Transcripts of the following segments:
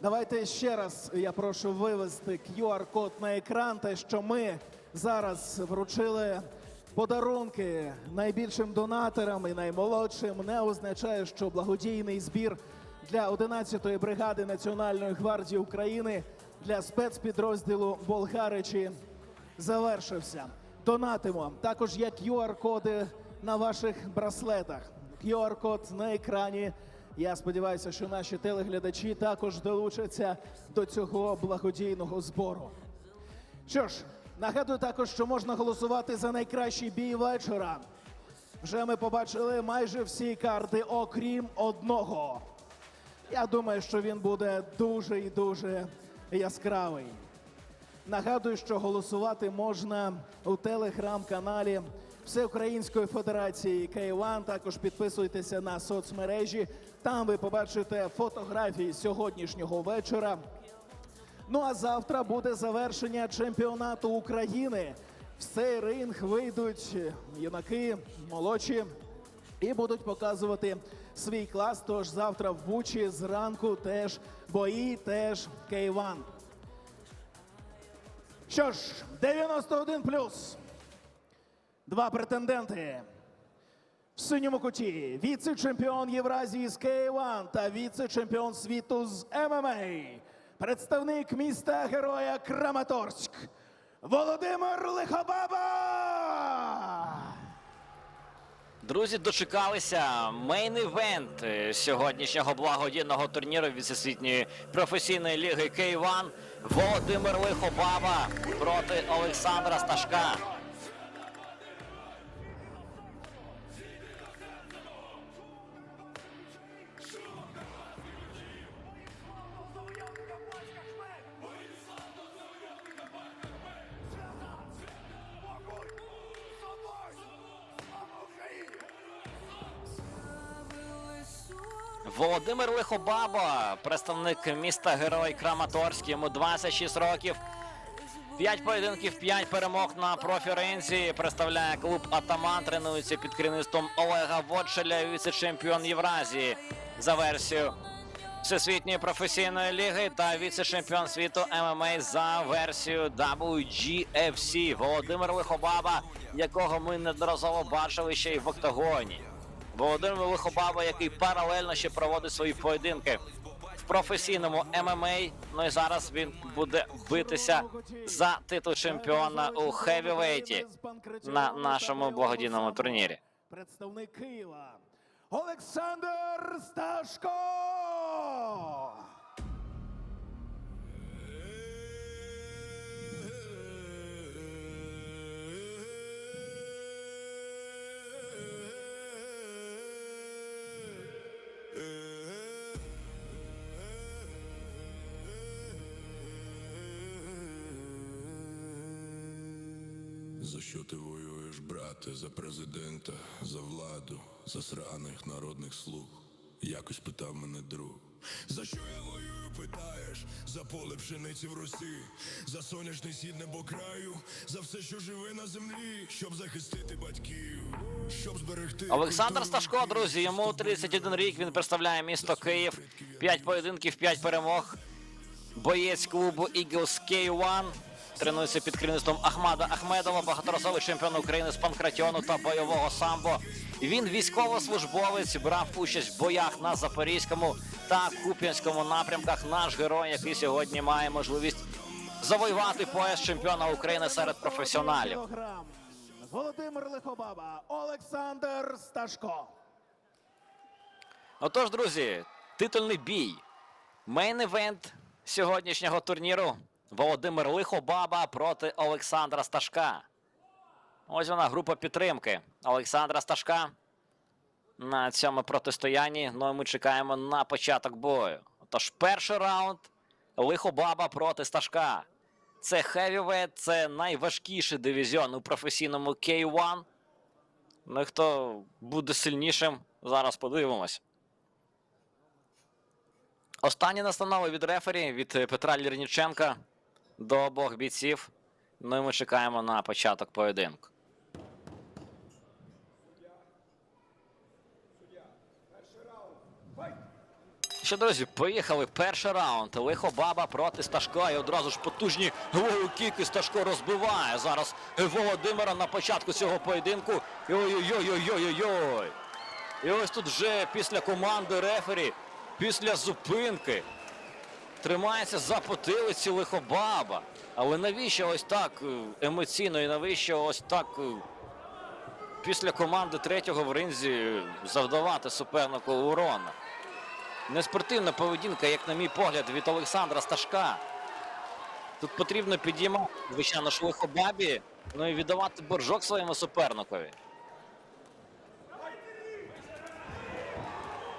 Давайте ще раз я прошу вивести QR-код на екран. Те, що ми зараз вручили подарунки найбільшим донаторам і наймолодшим, не означає, що благодійний збір для 11-ї бригади Національної гвардії України для спецпідрозділу Болгаричі завершився. Донатимо. Також є QR-коди на ваших браслетах. QR-код на екрані. Я сподіваюся, що наші телеглядачі також долучаться до цього благодійного збору. Що ж, нагадую також, що можна голосувати за найкращий бій вечора. Вже ми побачили майже всі карти, окрім одного. Я думаю, що він буде дуже і дуже яскравий. Нагадую, що голосувати можна у телеграм-каналі Всеукраїнської Федерації K1. Також підписуйтеся на соцмережі. Там ви побачите фотографії сьогоднішнього вечора. Ну а завтра буде завершення чемпіонату України. В цей ринг вийдуть юнаки, молодші і будуть показувати свій клас. Тож завтра в Бучі зранку теж бої, теж K1. Що ж, 91 плюс. Два претенденти. В синьому куті віце-чемпіон Євразії з K1 та віце-чемпіон світу з ММА. Представник міста Героя Краматорськ. Володимир Лихобаба! Друзі, дочекалися мейн-івент е, сьогоднішнього благодійного турніру від Всесвітньої професійної ліги K1. Володимир Лихобаба проти Олександра Сташка. Володимир Лихобаба, представник міста Герой Краматорськ, йому 26 років. 5 поєдинків, 5 перемог на профі-ринзі. Представляє клуб Атаман. Тренується під керівництвом Олега Водшеля, віце-чемпіон Євразії за версію Всесвітньої професійної ліги та віце-чемпіон світу ММА за версію WGFC. Володимир Лихобаба, якого ми неодноразово бачили ще й в октагоні. Володимир Лихобаба, який паралельно ще проводить свої поєдинки в професійному ММА. Ну і зараз він буде битися за титул чемпіона у хевівейті на нашому благодійному турнірі. Представник Києва Олександр Сташко! За що ти воюєш, брате, за президента, за владу, за сраних народних слуг? Якось питав мене друг. За що я воюю, питаєш? За поле пшениці в Росі, за сонячний схід небокраю, за все, що живе на землі, щоб захистити батьків, щоб зберегти Олександр Сташко, друзі, йому 31 рік. Він представляє місто Київ. 5 поєдинків, 5 перемог. Боєць клубу Eagles K1. Тренується під керівництвом Ахмада Ахмедова, багаторазовий чемпіон України з панкратіону та бойового самбо. Він військовослужбовець, брав участь в боях на Запорізькому та Куп'янському напрямках. Наш герой, який сьогодні має можливість завоювати пояс чемпіона України серед професіоналів. Володимир Лихобаба, Олександр Сташко. Отож, друзі, титульний бій. Мейн-івент сьогоднішнього турніру. Володимир Лихобаба проти Олександра Сташка. Ось вона група підтримки Олександра Сташка. На цьому протистоянні. Ну і ми чекаємо на початок бою. Тож перший раунд Лихобаба проти Сташка. Це хевівет, це найважкіший дивізіон у професійному K1. Ну і хто буде сильнішим, зараз подивимось. Останні настанови від рефері від Петра Лірніченка до обох бійців. Ну і ми чекаємо на початок поєдинку. Що, друзі, поїхали. Перший раунд. Лихо баба проти Сташка. І одразу ж потужні голову кіки Сташко розбиває. Зараз Володимира на початку цього поєдинку. Ой-ой-ой-ой-ой-ой. І ось тут вже після команди рефері, після зупинки. Тримається за потилиці лихобаба. Але навіщо ось так е, емоційно і навіщо ось так е, після команди третього в ринзі завдавати супернику урона? Неспортивна поведінка, як на мій погляд, від Олександра Сташка. Тут потрібно підіймати, звичайно, ж лихобабі, ну і віддавати боржок своєму суперникові.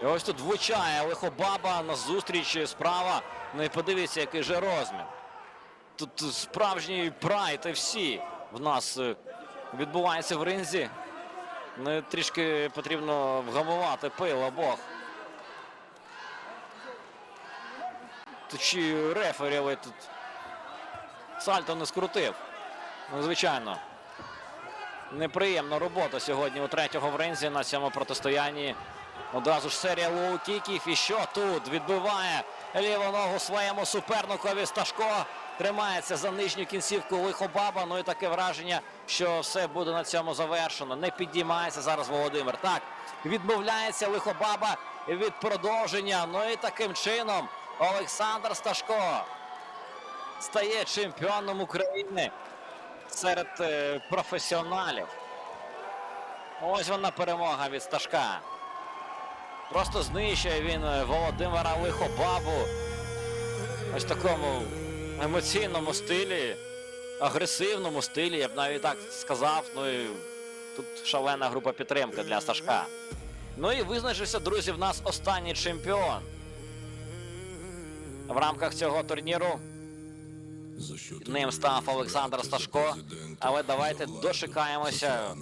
І ось тут влучає лихобаба на зустріч справа. Ну і подивіться, який же розмір. Тут справжній прайд і всі в нас е, відбувається в ринзі. Ну трішки потрібно вгамувати пил обох. Чи рефері, тут сальто не скрутив. Ну, звичайно. Неприємна робота сьогодні у третього в ринзі на цьому протистоянні. Одразу ж серія лоу-кіків. І що тут відбиває ліву ногу своєму суперникові Сташко. Тримається за нижню кінцівку лихобаба. Ну і таке враження, що все буде на цьому завершено. Не підіймається зараз Володимир. Так, відмовляється лихобаба від продовження. Ну і таким чином Олександр Сташко стає чемпіоном України серед е, професіоналів. Ось вона перемога від Сташка. Просто знищує він е, Володимира Лихобабу. Ось в такому емоційному стилі, агресивному стилі, я б навіть так сказав. Ну і тут шалена група підтримки для Сташка. Ну і визначився, друзі, в нас останній чемпіон. В рамках цього турніру ним став Олександр Сташко. Але давайте дочекаємося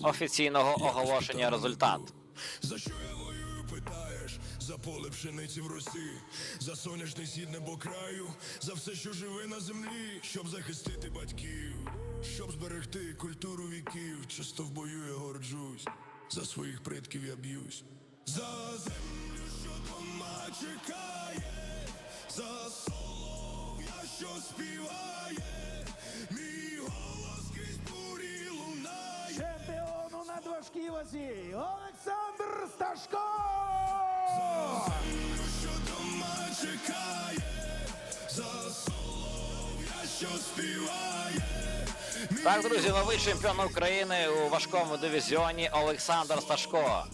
офіційного оголошення результату. Питаєш? За поле пшениці в Росі, за сонячний схід небо краю, за все, що живе на землі, щоб захистити батьків, щоб зберегти культуру віків. Часто в бою я горджусь, за своїх предків я б'юсь. За землю, що дома чекає, за солов'я, що співає, мій голос крізь бурі лунає. У надважкій вазі Олександр Сташко! Чекає, за солов'я, що співає. Так, друзі, новий чемпіон України у важкому дивізіоні Олександр Сташко.